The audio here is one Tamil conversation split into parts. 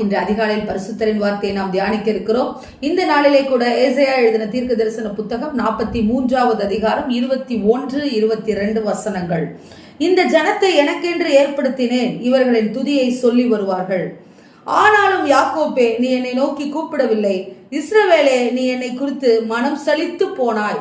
இன்று அதிகாலையில் பரிசுத்தரின் வார்த்தையை நாம் தியானிக்க இருக்கிறோம். இந்த நாளிலே கூட ஏசையா எழுதின தீர்க்க தரிசன புத்தகம் நாற்பத்தி மூன்றாவது அதிகாரம் இருபத்தி ஒன்று இருபத்தி ரெண்டு வசனங்கள். இந்த ஜனத்தை எனக்கென்று ஏற்படுத்தினேன் இவர்களின் துதியை சொல்லி வருவார்கள். ஆனாலும் யாக்கோப்பே நீ என்னை நோக்கி கூப்பிடவில்லை. இஸ்ரவேலே நீ என்னை குறித்து மனம் சலித்து போனாய்.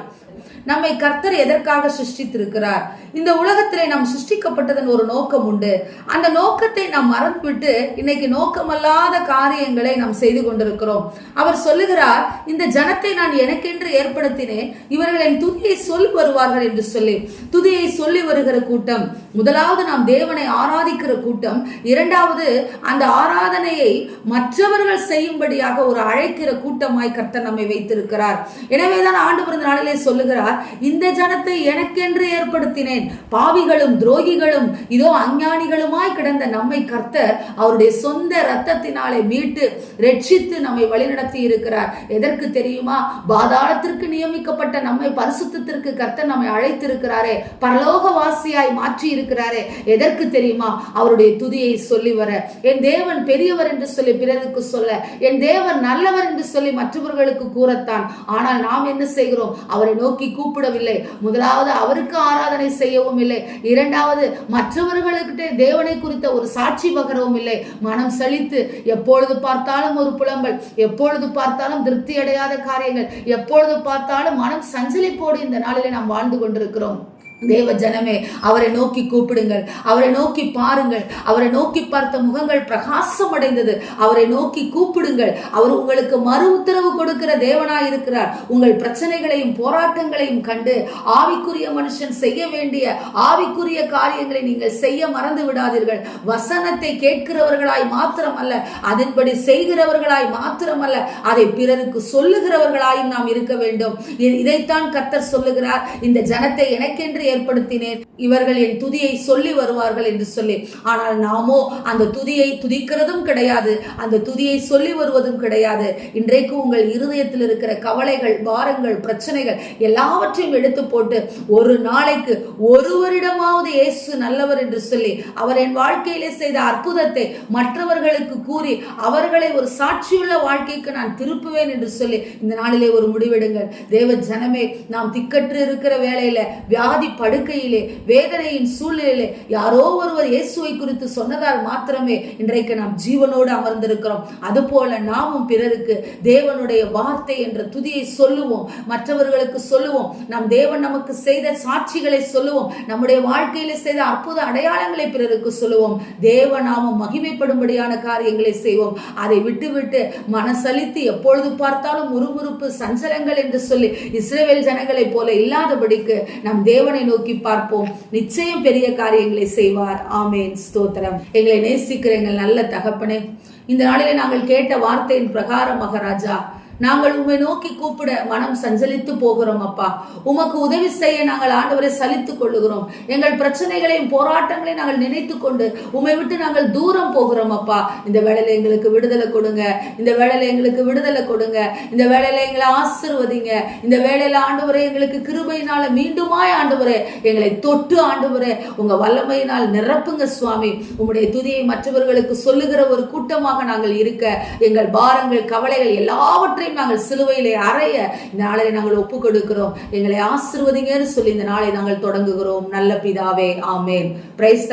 நம்மை கர்த்தர் எதற்காக சிருஷ்டித்திருக்கிறார்? இந்த உலகத்திலே நாம் சிருஷ்டிக்கப்பட்டதன் ஒரு நோக்கம் உண்டு. அந்த நோக்கத்தை நாம் மறந்துவிட்டு இன்னைக்கு நோக்கமல்லாத காரியங்களை நாம் செய்து கொண்டிருக்கிறோம். அவர் சொல்லுகிறார் இந்த ஜனத்தை நான் எனக்கென்று ஏற்படுத்தினேன் இவர்கள் என் துதியை சொல்லி வருவார்கள் என்று சொல்லி. துதியை சொல்லி வருகிற கூட்டம் முதலாவது நாம் தேவனை ஆராதிக்கிற கூட்டம் இரண்டாவது அந்த ஆராதனையை மற்றவர்கள் செய்யும்படியாக ஒரு அழைக்கிற கூட்டமாய் கர்த்தர் நம்மை வைத்திருக்கிறார். எனவேதான் ஆண்டு பிறந்த நாளிலே சொல்லுகிறார் இந்த ஜனத்தை எனக்கென்று ஏற்படுத்தினேன். பாவிகளும் துரோகிகளும் இதோ அஞ்ஞானிகளுமாய் கிடந்த நம்மை கர்த்தர் அவருடைய சொந்த ரத்தத்தினாலே மீட்டு ரட்சித்து நம்மை வழிநடத்தி இருக்கிறார். எதற்கு தெரியுமா? பாதாளத்திற்கு நியமிக்கப்பட்ட நம்மை பரிசுத்திற்கு கர்த்தர் நம்மை அழைத்திருக்கிறாரே. பரலோகவாசியாய் மாற்றி இருக்கிறாரே. எதற்கு தெரியுமா? அவருடைய துதியை சொல்லி வர. என் தேவன் பெரியவர் என்று சொல்லி பிறருக்கு சொல்ல. என் தேவன் நல்லவர் என்று சொல்லி மற்றவர்களுக்கு கூறத்தான். ஆனால் நாம் என்ன செய்கிறோம்? அவரை நோக்கி கூ கூப்பிடவில்லை. முதலாவது அவருக்கு ஆராதனை செய்யவும் இல்லை. இரண்டாவது மற்றவர்களுக்கிட்ட தேவனை குறித்த ஒரு சாட்சி பகரவும் இல்லை. மனம் சலித்து எப்பொழுது பார்த்தாலும் ஒரு புலம்பல் எப்பொழுது பார்த்தாலும் திருப்தி அடையாத காரியங்கள் எப்பொழுது பார்த்தாலும் மனம் சஞ்சலிப்போடு இந்த நாளிலே நாம் வாழ்ந்து கொண்டிருக்கிறோம். தேவ ஜனமே அவரை நோக்கி கூப்பிடுங்கள் அவரை நோக்கி பாருங்கள் அவரை நோக்கி பார்த்த முகங்கள் பிரகாசம் அடைந்தது. அவரை நோக்கி கூப்பிடுங்கள் அவர் உங்களுக்கு மறு உத்தரவு கொடுக்கிற தேவனாய் இருக்கிறார். உங்கள் பிரச்சனைகளையும் போராட்டங்களையும் கண்டு ஆவிக்குரிய மனுஷன் செய்ய வேண்டிய ஆவிக்குரிய காரியங்களை நீங்கள் செய்ய மறந்து விடாதீர்கள். வசனத்தை கேட்கிறவர்களாய் மாத்திரமல்ல அதன்படி செய்கிறவர்களாய் மாத்திரமல்ல அதை பிறருக்கு சொல்லுகிறவர்களாயும் நாம் இருக்க வேண்டும். இதைத்தான் கத்தர் சொல்லுகிறார். இந்த ஜனத்தை எனக்கென்று ஏற்படுத்தினேன். இவர்கள் என் துதியை சொல்லி வருவார்கள் என்று சொல்லி. ஆனால் நாமோ அந்த துதியை துதிக்கிறதும் கிடையாது. அந்த துதியை சொல்லி வருவதும் கிடையாது. இன்றைக்கு உங்கள் இருதயத்தில் இருக்கிற கவலைகள் பாரங்கள் பிரச்சனைகள் எல்லாவற்றையும் எடுத்து போட்டு ஒரு நாளைக்கு ஒருவரிடமாவது இயேசு நல்லவர் என்று சொல்லி அவர் என் வாழ்க்கையிலே செய்த அற்புதத்தை மற்றவர்களுக்கு கூறி அவர்களை ஒரு சாட்சியுள்ள வாழ்க்கைக்கு நான் திருப்புவேன் என்று சொல்லி இந்த நாளிலே ஒரு முடிவெடுங்கள். தேவ ஜனமே நாம் திக்கற்று இருக்கிற வேலையில வியாதி படுக்கையிலே வேதனையின் சூழ்நிலையிலே யாரோ ஒருவர் இயேசுவை குறித்து சொன்னதால் மாத்திரமே இன்றைக்கு நாம் ஜீவனோடு அமர்ந்திருக்கிறோம். அதுபோல நாமும் பிறருக்கு தேவனுடைய வார்த்தை என்ற துதியை சொல்லுவோம். மற்றவர்களுக்கு சொல்லுவோம். நம் தேவன் நமக்கு செய்த சாட்சிகளை சொல்லுவோம். நம்முடைய வாழ்க்கையில செய்த அற்புத அடையாளங்களை பிறருக்கு சொல்லுவோம். தேவ நாமம் மகிமைப்படும்படியான காரியங்களை செய்வோம். அதை விட்டுவிட்டு மனசலித்து எப்பொழுது பார்த்தாலும் முறுமுறுப்பு சஞ்சலங்கள் என்று சொல்லி இஸ்ரேவேல் ஜனங்களைப் போல இல்லாதபடிக்கு நம் தேவனை நோக்கி பார்ப்போம். நிச்சயம் பெரிய காரியங்களை செய்வார். ஆமேன். ஸ்தோத்திரம். எங்களை நேசிக்கிற எங்கள் நல்ல தகப்பனே இந்த நாளிலே நாங்கள் கேட்ட வார்த்தையின் பிரகாரம் மகாராஜா நாங்கள் உம்மை நோக்கி கூப்பிட மனம் சஞ்சலித்து போகிறோம் அப்பா. உமக்கு உதவி செய்ய நாங்கள் ஆண்டவரை சலித்துக் கொள்ளுகிறோம். எங்கள் பிரச்சனைகளையும் போராட்டங்களையும் நாங்கள் நினைத்து கொண்டு உம்மை விட்டு நாங்கள் தூரம் போகிறோம் அப்பா. இந்த வேலையில எங்களுக்கு விடுதலை கொடுங்க. இந்த வேலையில எங்களுக்கு விடுதலை கொடுங்க. இந்த வேலையில எங்களை ஆசிர்வதிங்க. இந்த வேலையில ஆண்டவரே எங்களுக்கு கிருபையினால மீண்டுமாய் ஆண்டவரே எங்களை தொட்டு ஆண்டவரே உங்க வல்லமையினால் நிரப்புங்க சுவாமி. உங்களுடைய துதியை மற்றவர்களுக்கு சொல்லுகிற ஒரு கூட்டமாக நாங்கள் இருக்க எங்கள் பாரங்கள் கவலைகள் எல்லாவற்றையும் நாங்கள் சிலுவையிலே அறைய இந்த நாளை நாங்கள் ஒப்பு கொடுக்கிறோம் எங்களை ஆசிர்வதிங்கன்னு சொல்லி இந்த நாளை நாங்கள் தொடங்குகிறோம். நல்ல பிதாவே ஆமேன். பிரைஸ்